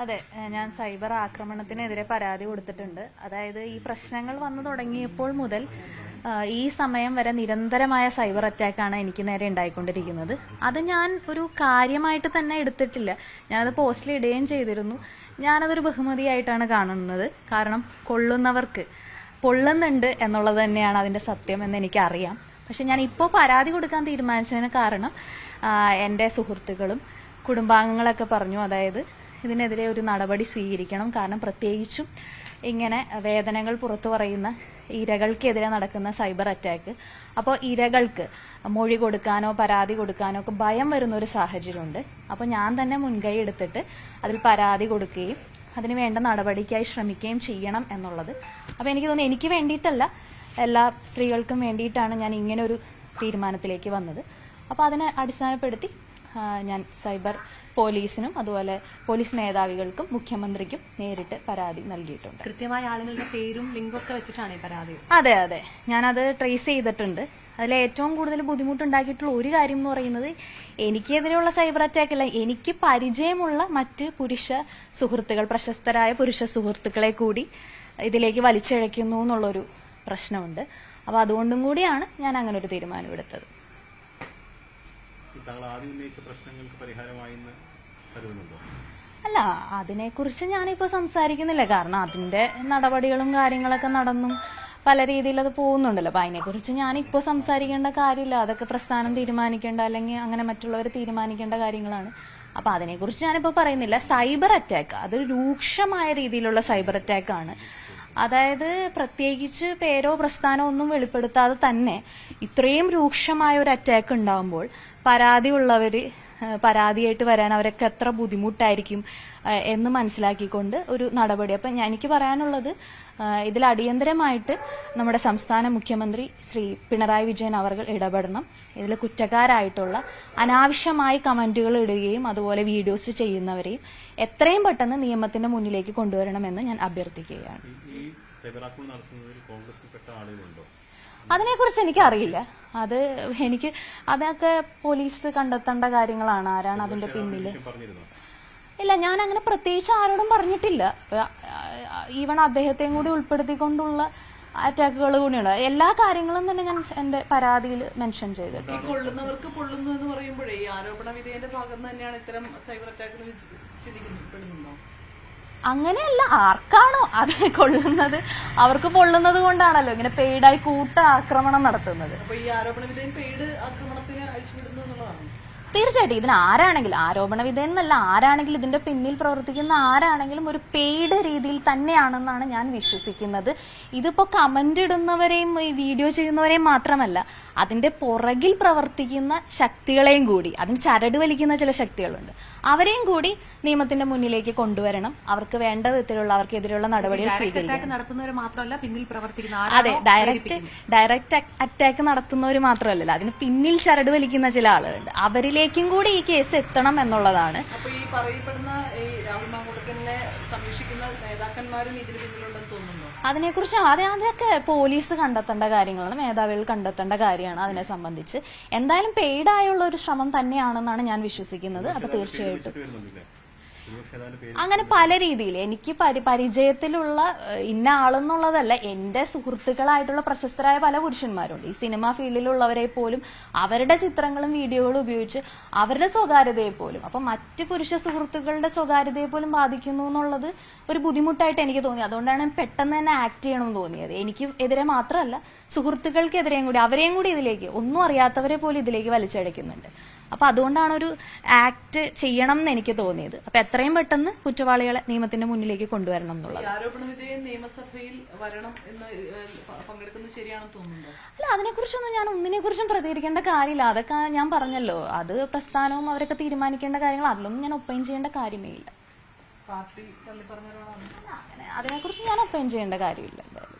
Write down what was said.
അതെ ഞാൻ സൈബർ ആക്രമണത്തിനെതിരെ പരാതി കൊടുത്തിട്ടുണ്ട്. അതായത് ഈ പ്രശ്നങ്ങൾ വന്നു തുടങ്ങിയപ്പോൾ മുതൽ ഈ സമയം വരെ നിരന്തരമായ സൈബർ അറ്റാക്കാണ് എനിക്ക് നേരെ ഉണ്ടായിക്കൊണ്ടിരിക്കുന്നത്. അത് ഞാൻ ഒരു കാര്യമായിട്ട് തന്നെ എടുത്തിട്ടില്ല. ഞാനത് പോസ്റ്റിൽ ഇടുകയും ചെയ്തിരുന്നു. ഞാനതൊരു ബഹുമതിയായിട്ടാണ് കാണുന്നത്. കാരണം കൊള്ളുന്നവർക്ക് പൊള്ളുന്നുണ്ട് എന്നുള്ളത് തന്നെയാണ് അതിന്റെ സത്യം എന്ന് എനിക്കറിയാം. പക്ഷെ ഞാൻ ഇപ്പോൾ പരാതി കൊടുക്കാൻ തീരുമാനിച്ചതിന് കാരണം എന്റെ സുഹൃത്തുക്കളും കുടുംബാംഗങ്ങളൊക്കെ പറഞ്ഞു. അതായത് ഇതിനെതിരെ ഒരു നടപടി സ്വീകരിക്കണം. കാരണം പ്രത്യേകിച്ചും ഇങ്ങനെ വേദനകൾ പുറത്തു പറയുന്ന ഇരകൾക്കെതിരെ നടക്കുന്ന സൈബർ അറ്റാക്ക്. അപ്പോൾ ഇരകൾക്ക് മൊഴി കൊടുക്കാനോ പരാതി കൊടുക്കാനോ ഒക്കെ ഭയം വരുന്ന ഒരു സാഹചര്യമുണ്ട്. അപ്പോൾ ഞാൻ തന്നെ മുൻകൈ എടുത്തിട്ട് അതിൽ പരാതി കൊടുക്കുകയും അതിന് വേണ്ട നടപടിക്കായി ശ്രമിക്കുകയും ചെയ്യണം എന്നുള്ളത്. അപ്പോൾ എനിക്ക് തോന്നുന്നു എനിക്ക് വേണ്ടിയിട്ടല്ല എല്ലാ സ്ത്രീകൾക്കും വേണ്ടിയിട്ടാണ് ഞാൻ ഇങ്ങനെ ഒരു തീരുമാനത്തിലേക്ക് വന്നത്. അപ്പോൾ അതിനെ അടിസ്ഥാനപ്പെടുത്തി ഞാൻ സൈബർ പോലീസിനും അതുപോലെ പോലീസ് മേധാവികൾക്കും മുഖ്യമന്ത്രിക്കും നേരിട്ട് പരാതി നൽകിയിട്ടുണ്ട്. കൃത്യമായ ആളുകളുടെ പേരും ലിങ്കും ഒക്കെ വെച്ചിട്ടാണ് ഈ പരാതി? അതെ അതെ. ഞാനത് ട്രേസ് ചെയ്തിട്ടുണ്ട്. അതിൽ ഏറ്റവും കൂടുതൽ ബുദ്ധിമുട്ടുണ്ടാക്കിയിട്ടുള്ള ഒരു കാര്യം എന്ന് പറയുന്നത് എനിക്കെതിരെയുള്ള സൈബർ അറ്റാക്ക് അല്ല എനിക്ക് പരിചയമുള്ള മറ്റ് പുരുഷ സുഹൃത്തുക്കൾ പ്രശസ്തരായ പുരുഷ സുഹൃത്തുക്കളെ കൂടി ഇതിലേക്ക് വലിച്ചിഴയ്ക്കുന്നു എന്നുള്ളൊരു പ്രശ്നമുണ്ട്. അപ്പോൾ അതുകൊണ്ടും കൂടിയാണ് ഞാൻ അങ്ങനെ ഒരു തീരുമാനമെടുത്തത് താങ്കൾ ആദ്യം ഉന്നയിച്ച പ്രശ്നങ്ങൾക്ക് അല്ല അതിനെക്കുറിച്ച് ഞാനിപ്പോൾ സംസാരിക്കുന്നില്ല. കാരണം അതിന്റെ നടപടികളും കാര്യങ്ങളൊക്കെ നടന്നും പല രീതിയിൽ അത് പോകുന്നുണ്ടല്ലോ. അപ്പൊ അതിനെക്കുറിച്ച് ഞാനിപ്പോൾ സംസാരിക്കേണ്ട കാര്യമില്ല. അതൊക്കെ പ്രസ്ഥാനം തീരുമാനിക്കേണ്ട അല്ലെങ്കിൽ അങ്ങനെ മറ്റുള്ളവർ തീരുമാനിക്കേണ്ട കാര്യങ്ങളാണ്. അപ്പൊ അതിനെക്കുറിച്ച് ഞാനിപ്പോൾ പറയുന്നില്ല. സൈബർ അറ്റാക്ക് അതൊരു രൂക്ഷമായ രീതിയിലുള്ള സൈബർ അറ്റാക്ക് ആണ് അതായത് പ്രത്യേകിച്ച് പേരോ പ്രസ്ഥാനോ ഒന്നും വെളിപ്പെടുത്താതെ തന്നെ ഇത്രയും രൂക്ഷമായ ഒരു അറ്റാക്ക് ഉണ്ടാകുമ്പോൾ പരാതി ഉള്ളവര് പരാതിയായിട്ട് വരാൻ അവരൊക്കെ എത്ര ബുദ്ധിമുട്ടായിരിക്കും എന്ന് മനസ്സിലാക്കിക്കൊണ്ട് ഒരു നടപടി. അപ്പം എനിക്ക് പറയാനുള്ളത് ഇതിൽ അടിയന്തരമായിട്ട് നമ്മുടെ സംസ്ഥാന മുഖ്യമന്ത്രി ശ്രീ പിണറായി വിജയൻ അവർ ഇടപെടണം. ഇതിൽ കുറ്റക്കാരായിട്ടുള്ള അനാവശ്യമായി കമന്റുകൾ ഇടുകയും അതുപോലെ വീഡിയോസ് ചെയ്യുന്നവരെയും എത്രയും പെട്ടെന്ന് നിയമത്തിന്റെ മുന്നിലേക്ക് കൊണ്ടുവരണമെന്ന് ഞാൻ അഭ്യർത്ഥിക്കുകയാണ്. അതിനെക്കുറിച്ച് എനിക്ക് അറിയില്ല അത് എനിക്ക് അതൊക്കെ പോലീസ് കണ്ടെത്തേണ്ട കാര്യങ്ങളാണ്. ആരാണ് അതിന്റെ പിന്നിൽ ഇല്ല ഞാൻ അങ്ങനെ പ്രത്യേകിച്ച് ആരോടും പറഞ്ഞിട്ടില്ല. ഈവൺ അദ്ദേഹത്തെയും കൂടി ഉൾപ്പെടുത്തിക്കൊണ്ടുള്ള അറ്റാക്കുകൾ കൂടിയുണ്ട്. എല്ലാ കാര്യങ്ങളും തന്നെ ഞാൻ എന്റെ പരാതിയിൽ മെൻഷൻ ഈ കൊള്ളുന്നവർക്ക് കൊള്ളുന്നു എന്ന് പറയുമ്പോഴേ ആരോപണ വിധേയന്റെ ഭാഗത്ത് തന്നെയാണ് ഇത്തരം സൈബർ അറ്റാക്കുകൾ അങ്ങനെയല്ല ആർക്കാണോ അത് കൊള്ളുന്നത്? അവർക്ക് പൊള്ളുന്നത് കൊണ്ടാണല്ലോ ഇങ്ങനെ പെയ്ഡായി കൂട്ട ആക്രമണം നടത്തുന്നത്. തീർച്ചയായിട്ടും ഇതിന് ആരാണെങ്കിലും ആരോപണ വിധേയനല്ല ആരാണെങ്കിലും ഇതിന്റെ പിന്നിൽ പ്രവർത്തിക്കുന്ന ആരാണെങ്കിലും ഒരു പെയ്ഡ് രീതിയിൽ തന്നെയാണെന്നാണ് ഞാൻ വിശ്വസിക്കുന്നത്. ഇതിപ്പോ കമന്റ് ഇടുന്നവരെയും ഈ വീഡിയോ ചെയ്യുന്നവരെയും മാത്രമല്ല അതിന്റെ പുറകിൽ പ്രവർത്തിക്കുന്ന ശക്തികളെയും കൂടി അതിന് ചരട് വലിക്കുന്ന ചില ശക്തികളുണ്ട്. അവരെയും കൂടി നിയമത്തിന്റെ മുന്നിലേക്ക് കൊണ്ടുവരണം. അവർക്ക് വേണ്ട വിധത്തിലുള്ള അവർക്കെതിരെയുള്ള നടപടികൾ സ്വീകരിക്കണം. അറ്റാക്ക് നടത്തുന്നവർ മാത്രമല്ല പിന്നിൽ പ്രവർത്തിക്കുന്ന അതെ ഡയറക്റ്റ് ഡയറക്റ്റ് അറ്റാക്ക് നടത്തുന്നവർ മാത്രമല്ലല്ലോ അതിന് പിന്നിൽ ചരട് വലിക്കുന്ന ചില ആളുകളുണ്ട്. അവരിലേക്കും കൂടി ഈ കേസ് എത്തണം എന്നുള്ളതാണ്. അപ്പൊ ഈ പറയപ്പെടുന്ന ഈ രാഹുൽ മാങ്കൂട്ടത്തിനെ സംരക്ഷിക്കുന്ന നേതാക്കന്മാരും ഇതിന് പിന്നിലുണ്ടെന്ന് തോന്നുന്നു അതിനെക്കുറിച്ച് ആദ്യം അതൊക്കെ പോലീസ് കണ്ടെത്തേണ്ട കാര്യങ്ങളാണ് മേധാവികൾ കണ്ടെത്തേണ്ട കാര്യമാണ് അതിനെ സംബന്ധിച്ച്. എന്തായാലും പെയ്ഡായുള്ള ഒരു ശ്രമം തന്നെയാണെന്നാണ് ഞാൻ വിശ്വസിക്കുന്നത്. അപ്പൊ തീർച്ചയായിട്ടും. അങ്ങനെ പല രീതിയിൽ എനിക്ക് പരി പരിചയത്തിലുള്ള ഇന്ന ആളെന്നുള്ളതല്ല എന്റെ സുഹൃത്തുക്കളായിട്ടുള്ള പ്രശസ്തരായ പല പുരുഷന്മാരുണ്ട്. ഈ സിനിമാ ഫീൽഡിലുള്ളവരെ പോലും അവരുടെ ചിത്രങ്ങളും വീഡിയോകളും ഉപയോഗിച്ച് അവരുടെ സ്വകാര്യതയെ പോലും അപ്പൊ മറ്റ് പുരുഷ സുഹൃത്തുക്കളുടെ സ്വകാര്യതയെ പോലും ബാധിക്കുന്നു എന്നുള്ളത് ഒരു ബുദ്ധിമുട്ടായിട്ട് എനിക്ക് തോന്നി. അതുകൊണ്ടാണ് പെട്ടെന്ന് തന്നെ ആക്ട് ചെയ്യണമെന്ന് തോന്നിയത്. എനിക്ക് എതിരെ മാത്രമല്ല സുഹൃത്തുക്കൾക്കെതിരെയും കൂടി അവരെയും കൂടി ഇതിലേക്ക് ഒന്നും അറിയാത്തവരെ പോലും ഇതിലേക്ക് വലിച്ചടയ്ക്കുന്നുണ്ട് അപ്പൊ അതുകൊണ്ടാണ് ഒരു ആക്ട് ചെയ്യണം എന്ന് എനിക്ക് തോന്നിയത്. അപ്പൊ എത്രയും പെട്ടെന്ന് കുറ്റവാളികളെ നിയമത്തിന്റെ മുന്നിലേക്ക് കൊണ്ടുവരണം എന്നുള്ളത്. അല്ല അതിനെക്കുറിച്ചൊന്നും ഞാൻ ഒന്നിനെ കുറിച്ചും പ്രതികരിക്കേണ്ട കാര്യമില്ല. അതൊക്കെ ഞാൻ പറഞ്ഞല്ലോ. അത് പ്രസ്ഥാനവും അവരൊക്കെ തീരുമാനിക്കേണ്ട കാര്യങ്ങൾ. അതിലൊന്നും ഞാൻ ഒപ്പൈൻ ചെയ്യേണ്ട കാര്യമേ ഇല്ല. അതിനെക്കുറിച്ച് ഞാൻ ഒപ്പൈൻ ചെയ്യേണ്ട കാര്യമില്ല എന്തായാലും.